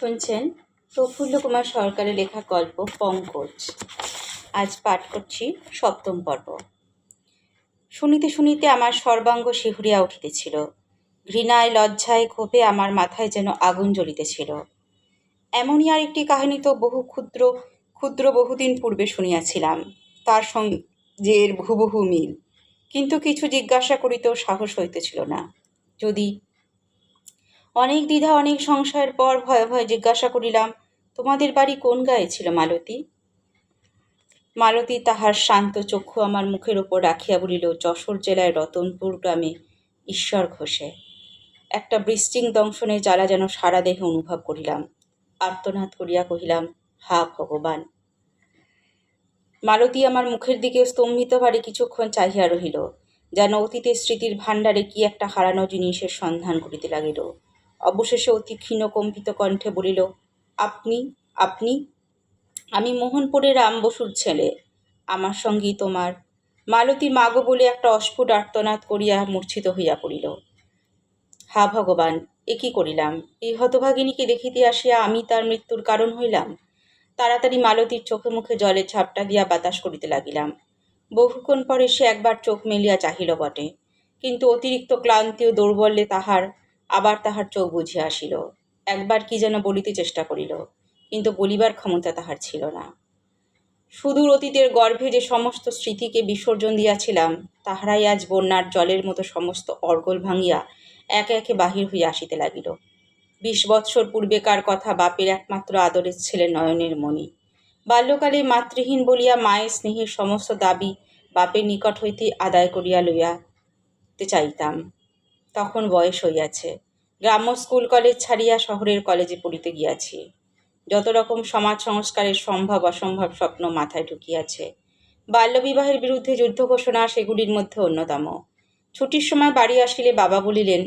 শুনছেন প্রফুল্ল কুমার সরকারের লেখা গল্প পঙ্কজ। আজ পাঠ করছি সপ্তম পর্ব। শুনিতে শুনিতে আমার সর্বাঙ্গ শিহুরিয়া উঠিতেছিল। ঘৃণায়, লজ্জায়, ক্ষোভে আমার মাথায় যেন আগুন জ্বলিতেছিল। এমনই আর একটি কাহিনী তো বহু ক্ষুদ্র ক্ষুদ্র বহুদিন পূর্বে শুনিয়াছিলাম। তার সঙ্গে যে এর হুবহু মিল। কিন্তু কিছু জিজ্ঞাসা করিতেও সাহস হইতেছিল না। যদি অনেক দ্বিধা, অনেক সংশয়ের পর ভয়ে ভয়ে জিজ্ঞাসা করিলাম, তোমাদের বাড়ি কোন গায়ে ছিল মালতী? মালতী তাহার শান্ত চক্ষু আমার মুখের ওপর রাখিয়া বলিল, যশোর জেলায় রতনপুর গ্রামে ঈশ্বর ঘোষে। একটা বৃষ্টিং দংশনে জ্বালা যেন সারা দেহে অনুভব করিলাম। আর্তনাদ করিয়া কহিলাম, হা ভগবান। মালতী আমার মুখের দিকে স্তম্ভিত ভারে কিছুক্ষণ চাহিয়া রহিল, যেন অতীতের স্মৃতির ভাণ্ডারে কি একটা হারানো জিনিসের সন্ধান করিতে লাগিল। অবশেষে অতি ক্ষীণ কম্পিত কণ্ঠে বলিল, আপনি আপনি? আমি মোহনপুরে রাম বসুর ছেলে। আমার সঙ্গেই তোমার। মালতী মাগো বলে একটা অস্ফুট আর্তনাদ করিয়া মূর্ছিত হইয়া পড়িল। হা ভগবান, এ কি করিলাম? এই হতভাগিনীকে দেখিতে আসিয়া আমি তার মৃত্যুর কারণ হইলাম? তাড়াতাড়ি মালতীর চোখে মুখে জলে ঝাপটা দিয়া বাতাস করিতে লাগিলাম। বহুক্ষণ পরে সে একবার চোখ মেলিয়া চাহিল বটে। কিন্তু অতিরিক্ত ক্লান্তি ও দৌর্বল্যে তাহার আবার তাহার চোখ বুঝিয়া আসিল। একবার কি যেন বলিতে চেষ্টা করিল, কিন্তু বলিবার ক্ষমতা তাহার ছিল না। সুদূর অতীতের গর্ভে যে সমস্ত স্মৃতিকে বিসর্জন দিয়াছিলাম, তাহারাই আজ বন্যার জলের মতো সমস্ত অর্গল ভাঙিয়া একে একে বাহির হইয়া আসিতে লাগিল। বিশ বৎসর পূর্বেকার কথা বাপের একমাত্র আদরের ছেলে নয়নের মণি। বাল্যকালে মাতৃহীন বলিয়া মায়ের স্নেহের সমস্ত দাবি বাপের নিকট হইতে আদায় করিয়া লইয়াতে চাইতাম। তখন বয়স হইয়াছে। গ্রাম্য স্কুল কলেজ ছাড়িয়া শহরের কলেজে পড়িতে গিয়াছি। যত রকম সমাজ সংস্কারের সম্ভব অসম্ভব স্বপ্ন মাথায় ঢুকিয়াছে। বাল্যবিবাহের বিরুদ্ধে যুদ্ধ ঘোষণা সেগুলির মধ্যে অন্যতম। ছুটির সময় বাড়ি আসিলে বাবা বলিলেন,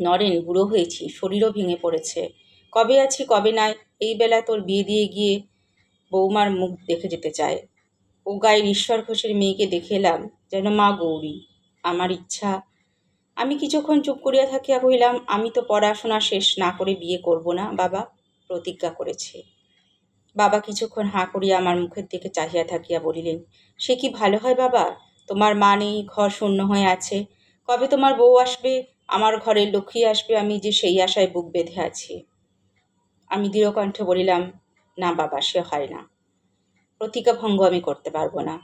নরেন, বুড়ো হয়েছি, শরীরও ভেঙে পড়েছে। কবে আছি, কবে নাই, এই বেলা তোর বিয়ে দিয়ে গিয়ে বৌমার মুখ দেখে যেতে চায়। ও গায়ের ঈশ্বর ঘোষের মেয়েকে দেখে এলাম, যেন মা গৌরী। আমার ইচ্ছা আমি কিছুক্ষণ চুপ করিয়া থাকিয়া কহিলাম আমি তো পড়াশোনা শেষ না করে বিয়ে করব না, বাবা, প্রতিজ্ঞা করেছে। বাবা কিছুক্ষণ হাঁ করিয়া আমার মুখের দিকে চাহিয়া থাকিয়া বলিলেন, সে কি ভালো হয় বাবা? তোমার মা নেই, ঘর শূন্য হয়ে আছে। কবে তোমার বউ আসবে? আমার ঘরে লক্ষ্মী আসবে, আমি যে সেই আশায় বুক বেঁধে আছি। আমি দৃঢ়কণ্ঠে বলিলাম, না বাবা, সে হয় না। প্রতিজ্ঞা ভঙ্গ আমি করতে পারব না।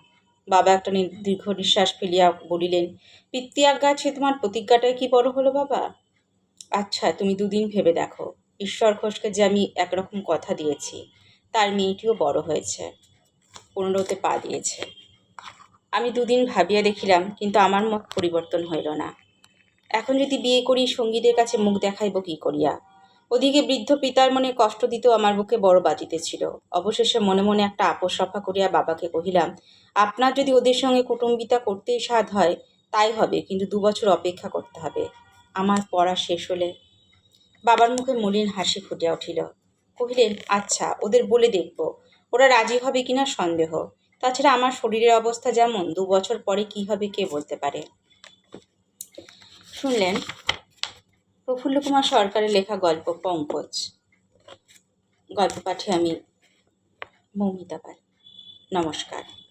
বাবা একটা দীর্ঘ নিঃশ্বাস ফেলিয়া বলিলেন পিতৃ আজ্ঞা আছে তোমার প্রতিজ্ঞাটাই কি বড় হলো বাবা? আচ্ছা তুমি দুদিন ভেবে দেখো। ঈশ্বর ঘোষকে যে আমি একরকম কথা দিয়েছি, তার মেয়েটিও বড় হয়েছে, পনেরোতে পা দিয়েছে। আমি দুদিন ভাবিয়া দেখিলাম, কিন্তু আমার মত পরিবর্তন হইল না। এখন যদি বিয়ে করি, সঙ্গীদের কাছে মুখ দেখাইব কি করিয়া? ওদিকে বৃদ্ধ পিতার মনে কষ্ট দিতেও আমার বুকে বড় বাজিতেছিল। অবশেষে মনে মনে একটা আপোষ সফা করিয়া বাবাকে কহিলাম, আপনার যদি ওদের সঙ্গে কুটুম্বিতা করতেই সাধ হয়, তাই হবে, কিন্তু দু বছর অপেক্ষা করতে হবে। আমার পড়া শেষ হলে? বাবার মুখে মলিন হাসি ফুটিয়া উঠিল। কহিলেন আচ্ছা ওদের বলে দেখব, ওরা রাজি হবে কিনা সন্দেহ। তাছাড়া আমার শরীরের অবস্থা যেমন, দু বছর পরে কি হবে কে বলতে পারে? শুনলেন প্রফুল্ল কুমার সরকারের লেখা গল্প পঙ্কজ। গল্প পাঠে আমি মৌমিতা পাল। নমস্কার।